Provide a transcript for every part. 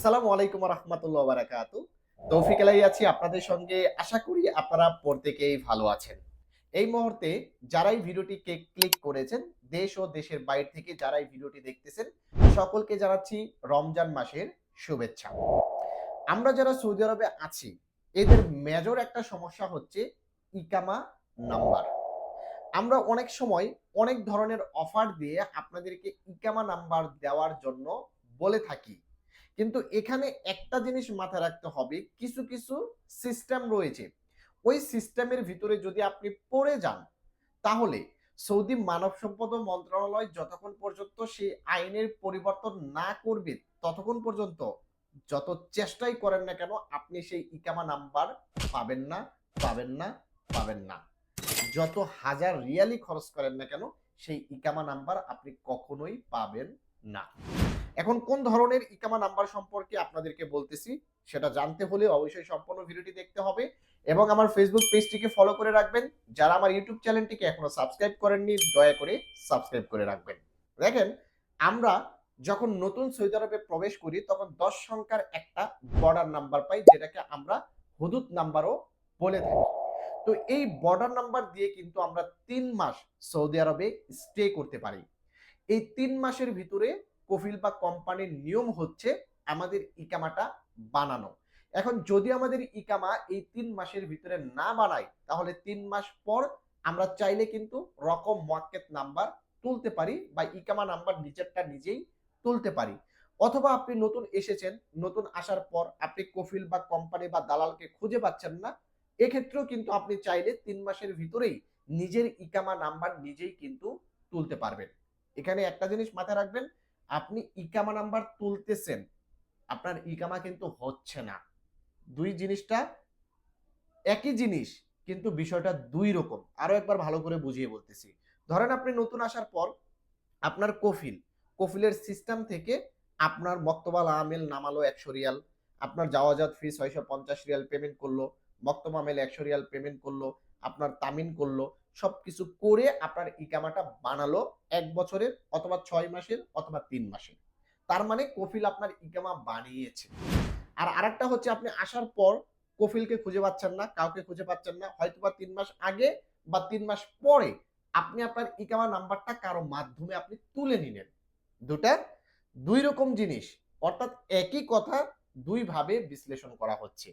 আসসালামু আলাইকুম রহমতুল্লাহ বারাকাতু তৌফিক আলাই আছি আপনাদের সঙ্গে। আশা করি আপনারা প্রত্যেকেই ভালো আছেন। এই মুহূর্তে যারাই ভিডিওটিকে ক্লিক করেছেন, দেশ ও দেশের বাইরে থেকে যারাই ভিডিওটি দেখতেছেন, সকলকে জানাচ্ছি রমজান মাসের শুভেচ্ছা। আমরা যারা সৌদি আরবে আছি, এদের মেজর একটা সমস্যা হচ্ছে ইকামা নাম্বার। আমরা অনেক সময় অনেক ধরনের অফার দিয়ে আপনাদেরকে ইকামা নাম্বার দেওয়ার জন্য বলে থাকি। কিন্তু এখানে একটা জিনিস মাথায় রাখতে হবে, কিছু কিছু সিস্টেম রয়েছে। ওই সিস্টেমের ভিতরে যদি আপনি পড়ে যান, তাহলে সৌদি মানব সম্পদ মন্ত্রণালয় যতক্ষণ পর্যন্ত সেই আইনের পরিবর্তন না করবে, ততক্ষণ পর্যন্ত যত চেষ্টাই করেন না কেন, আপনি সেই ইকামা নাম্বার পাবেন না পাবেন না পাবেন না। যত হাজার রিয়ালি খরচ করেন না কেন, সেই ইকামা নাম্বার আপনি কখনোই পাবেন না। এখন কোন ধরনের ইকামা নাম্বার সম্পর্কে আপনাদেরকে বলতেছি, সেটা জানতে হলে অবশ্যই সম্পূর্ণ ভিডিওটি দেখতে হবে এবং আমার ফেসবুক পেজটিকে ফলো করে রাখবেন। যারা আমার ইউটিউব চ্যানেলটিকে এখনও সাবস্ক্রাইব করেননি, দয়া করে সাবস্ক্রাইব করে রাখবেন। দেখেন, আমরা যখন নতুন সৌদি আরবে প্রবেশ করি, তখন দশ সংখ্যার একটা বর্ডার নাম্বার পাই, যেটাকে আমরা হুদুদ নাম্বারও বলে থাকি। তো এই বর্ডার নাম্বার দিয়ে কিন্তু আমরা তিন মাস সৌদি আরবে স্টে করতে পারি। এই তিন মাসের ভিতরে কফিল বা কোম্পানির নিয়ম হচ্ছে আমাদের ইকামাটা বানানো। এখন যদি আমাদের ইকামা এই তিন মাসের ভিতরে না বানাই, তাহলে তিন মাস পর আমরা চাইলে কিন্তু রকম মোয়াক্কেত নাম্বার তুলতে পারি বা ইকামা নাম্বার নিজেরটা নিজেই তুলতে পারি। অথবা আপনি নতুন এসেছেন, নতুন আসার পর আপনি কফিল বা কোম্পানি বা দালালকে খুঁজে পাচ্ছেন না, এক্ষেত্রেও কিন্তু আপনি চাইলে তিন মাসের ভিতরেই নিজের ইকামা নাম্বার নিজেই কিন্তু তুলতে পারবেন। এখানে একটা জিনিস মাথায় রাখবেন আপনি ইকামা নাম্বার তুলতেছেন, আপনার ইকামা কিন্তু হচ্ছে না। দুই জিনিসটা একই জিনিস, কিন্তু বিষয়টা দুই রকম। আরও একবার ভালো করে বুঝিয়ে বলতেছি। ধরেন আপনি নতুন আসার পর আপনার কফিল, কফিলের সিস্টেম থেকে আপনার মক্তবাল আমেল নামালো একশো রিয়াল, আপনার যাওয়াজাত ফি ছয়শো পঞ্চাশ রিয়াল পেমেন্ট করল, মক্তব আমেল একশো রিয়াল পেমেন্ট করল, আপনার তামিন করল সবকিছু করে আপনার ইকামাটা বানালো এক বছরের অথবা ছয় মাসের অথবা তিন মাসের। তার মানে কফিল আপনার ইকামা বানিয়েছে। আর আরেকটা হচ্ছে আপনি আসার পর কফিলকে খুঁজে পাচ্ছেন না, কাউকে খুঁজে পাচ্ছেন না হয়তো বা তিন মাস আগে বা তিন মাস পরে আপনি আপনার ইকামা নাম্বারটা কারও মাধ্যমে আপনি তুলে নিলেন। দুটা, দুই রকম জিনিস, অর্থাৎ একই কথা দুই ভাবে বিশ্লেষণ করা হচ্ছে।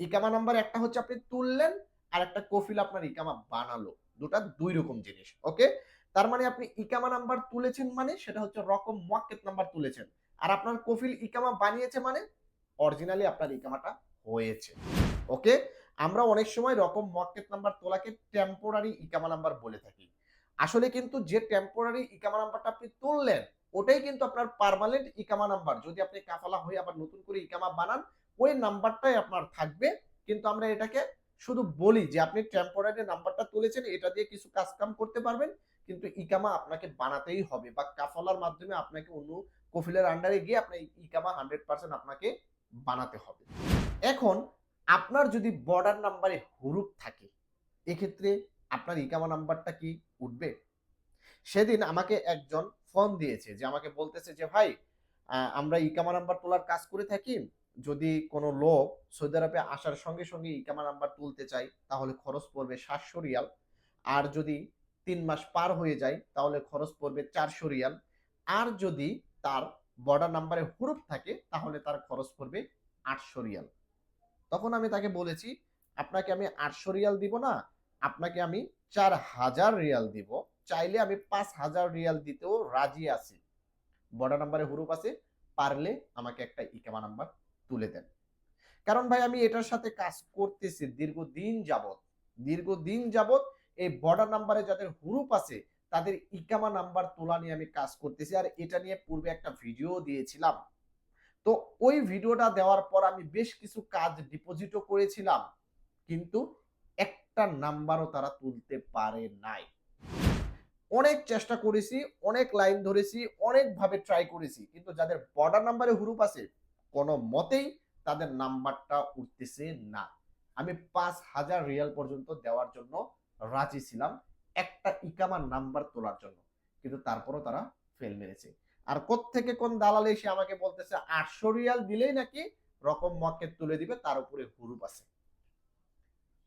ইকামা নাম্বার একটা হচ্ছে আপনি তুললেন আর একটা কফিল আপনার ইকামা বানালো। দুটা দুই রকম জিনিস ওকে তার মানে আপনি ইকামা নাম্বার তুলেছেন মানে সেটা হচ্ছে রকম মোয়াক্কেত নাম্বার তুলেছেন। আর আপনার কফিল ইকামা বানিয়েছে মানে অরিজিনালি আপনার ইকামাটা হয়েছে ওকে আমরা অনেক সময় রকম মোয়াক্কেত নাম্বার তোলাকে টেম্পোরারি ইকামা নাম্বার বলে থাকি। আসলে কিন্তু যে টেম্পোরারি ইকামা নাম্বারটা আপনি তুললেন, ওটাই কিন্তু আপনার পার্মানেন্ট ইকামা নাম্বার। যদি আপনি কাফালা হয়ে আবার নতুন করে ইকামা বানান, ওই নাম্বারটাই আপনার থাকবে, কিন্তু আমরা এটাকে শুধু বলি যে আপনি টেম্পোরারি নাম্বারটা তুলেছেন, এটা দিয়ে কিছু কাজ কাম করতে পারবেন, কিন্তু ইকামা আপনাকে বানাতেই হবে বা কাফলার মাধ্যমে আপনাকে অন্য কফিলের আন্ডারে গিয়ে আপনার ইকামা হান্ড্রেড পার্সেন্ট আপনাকে বানাতে হবে। এখন আপনার যদি বর্ডার নাম্বারে হুরুপ থাকে, এক্ষেত্রে আপনার ইকামা নাম্বারটা কি উঠবে? সেদিন আমাকে একজন ফোন দিয়েছে যে আমাকে বলতেছে যে, ভাই আমরা ইকামা নাম্বার তোলার কাজ করে থাকি যদি কোনো লোক সৌদি আরবে আসার সঙ্গে সঙ্গে ইকামা নাম্বার তুলতে চাই তাহলে খরচ পড়বে সাতশো রিয়াল। আর যদি তিন মাস পার হয়ে যায়, তাহলে খরচ পড়বে চারশো রিয়াল। আর যদি তার বর্ডার নাম্বারে হুরুপ থাকে, তাহলে তার খরচ পড়বে আটশো রিয়াল। তখন আমি তাকে বলেছি, আপনাকে আমি আটশো রিয়াল দিব না, আপনাকে আমি চার হাজার রিয়াল দিব। চাইলে আমি পাঁচ হাজার রিয়াল দিতেও রাজি আছি। বর্ডার নাম্বারে হুরুপ আছে, পারলে আমাকে একটা ইকামা নাম্বার তুলে দেন। কারণ ভাই, আমি এটার সাথে কাজ করতেছি দীর্ঘদিন যাবত দীর্ঘদিন যাবত এই বর্ডার নাম্বারে যাদের হুরুপ আছে, তাদের ইকামা নাম্বার তোলা নিয়ে আমি কাজ করতেছি। আর এটা নিয়ে পূর্বে একটা ভিডিও দিয়েছিলাম। তো ওই ভিডিওটা দেওয়ার পর আমি বেশ কিছু কাজ ডিপোজিটও করেছিলাম। কিন্তু একটা নাম্বারও তারা তুলতে পারে নাই। অনেক চেষ্টা করেছি, অনেক লাইন ধরেছি, অনেকভাবে ট্রাই করেছি। কিন্তু যাদের বর্ডার নাম্বারে হুরুপ আছে কোনো মতেই তাদের নাম্বারটা উঠতেছে না। আমি পাঁচ হাজার রিয়াল পর্যন্ত দেওয়ার জন্য রাজি ছিলাম একটা ইকামার নাম্বার তোলার জন্য, কিন্তু তারপরও তারা ফেল মেরেছে। আর থেকে কোন দালাল এসে আমাকে বলতেছে, আটশো রিয়াল দিলেই নাকি রকম মক্কে তুলে দিবে, তার উপরে হুরুপ আছে।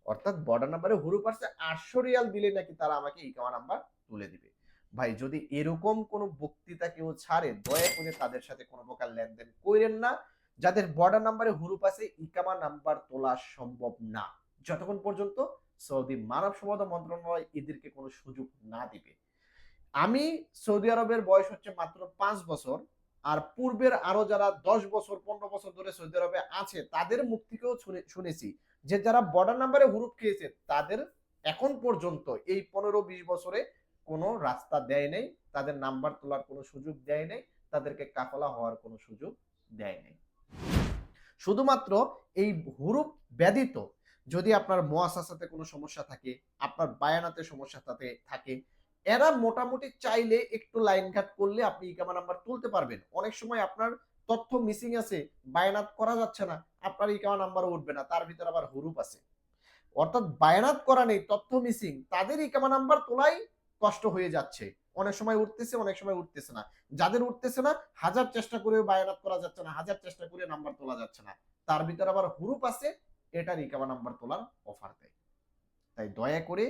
অর্থাৎ বর্ডার নাম্বারে হুরুপ আছে আটশো রিয়াল দিলে নাকি তারা আমাকে ইকামা নাম্বার তুলে দিবে। ভাই, যদি এরকম কোনো বক্তৃতা কেউ ছাড়ে, দয়া করে তাদের সাথে কোনো প্রকার লেনদেন করেন না। যাদের বর্ডার নাম্বারে হুরুপ আছে, ইকামা নাম্বার তোলা সম্ভব না। যতক্ষণ পর্যন্ত সৌদি মানব সম্পদ মন্ত্রণালয় এদেরকে কোনো সুযোগ না দিবে। আমি সৌদি আরবের বয়স হচ্ছে মাত্র পাঁচ বছর, আর পূর্বের আরও যারা দশ বছর, পনেরো বছর ধরে সৌদি আরবে আছে, তাদের মুখ থেকেও শুনে- শুনেছি যে যারা বর্ডার নাম্বারে হুরুপ খেয়েছে, তাদের এখন পর্যন্ত এই পনেরো বিশ বছরে কোনো রাস্তা দেয় নেই, তাদের নাম্বার তোলার কোনো সুযোগ দেয় নেই, তাদেরকে কাফলা হওয়ার কোনো সুযোগ দেয় নেই। শুধুমাত্র এই হুরুপ ব্যতীত যদি আপনার মোয়াসাসাতে কোনো সমস্যা থাকে, আপনার বায়ানাতে সমস্যা তাতে থাকে, এরা মোটামুটি চাইলে একটু লাইন ঘাট করলে আপনি ইকামা নাম্বার তুলতে পারবেন। অনেক সময় আপনার তথ্য মিসিং আছে, বায়ানাত করা যাচ্ছে না, আপনার ইকামা নাম্বারও উঠবে না, তার ভিতরে আবার হুরুপ আছে। অর্থাৎ বায়ানাত করা নেই, তথ্য মিসিং তাদের ইকামা নাম্বার তোলাই কষ্ট হয়ে যাচ্ছে। অনেক সময় উঠতেছে, অনেক সময় উঠতেছে না। যাদের উঠতেছে না, হাজার চেষ্টা করেও বায়ানাত করা যাচ্ছে না, হাজার চেষ্টা করে নাম্বার তোলা যাচ্ছে না। তার ভিতরে আবার হুরুপ আছে, এটা রিকামা নাম্বার তোলার অফার দেয়। তাই দয়া করে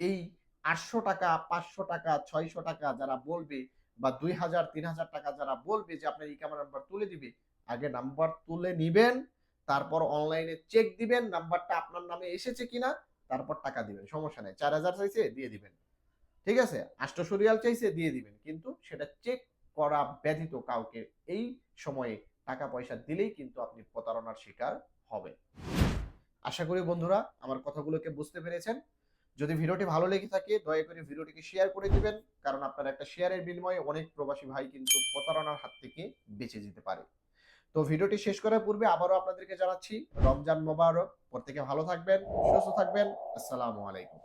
এই আটশো টাকা, পাঁচশো টাকা, ছয়শো টাকা যারা বলবে বা দুই হাজার, তিন হাজার টাকা যারা বলবে যে আপনার ইকামা নাম্বার তুলে দিবে, আগে নাম্বার তুলে নিবেন, তারপর অনলাইনে চেক দিবেন নাম্বারটা আপনার নামে এসেছে কিনা, তারপর টাকা দিবেন। সমস্যা নেই। চার হাজার চাইছে, দিয়ে দিবেন। ঠিক আছে? আষ্টশো রিয়াল চাইছে, দিয়ে দিবেন। কিন্তু সেটা চেক করা ব্যতীত কাউকে এই সময়ে টাকা পয়সা দিলেই কিন্তু আপনি প্রতারণার শিকার হবে আশা করি বন্ধুরা, আমার কথাগুলোকে বুঝতে পেরেছেন। যদি ভিডিওটি ভালো লেগে থাকে, দয়া করে ভিডিওটিকে শেয়ার করে দিবেন। কারণ আপনার একটা শেয়ারের বিনিময়ে অনেক প্রবাসী ভাই কিন্তু প্রতারণার হাত থেকে বেঁচে যেতে পারে। তো ভিডিওটি শেষ করার পূর্বে আবারও আপনাদেরকে জানাচ্ছি, রমজান মোবারক। প্রত্যেকে ভালো থাকবেন, সুস্থ থাকবেন। আসসালামু আলাইকুম।